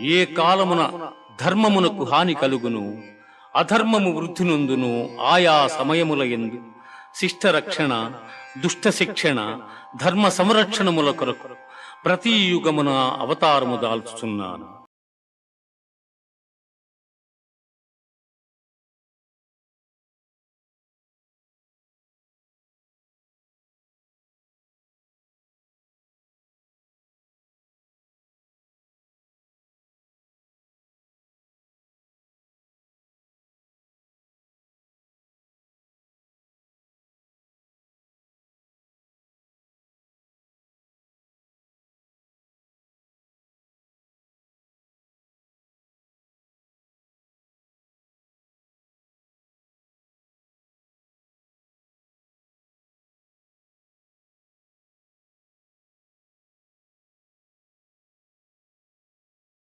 ఏ కాలమున ధర్మమునకు హాని కలుగును అధర్మము వృద్ధి నందును ఆయా సమయముల ఎందు. శిష్ట రక్షణ దుష్ట శిక్షణ ధర్మ సంరక్షణముల కొరకు ప్రతి యుగమున అవతారము దాల్చుచున్నాను.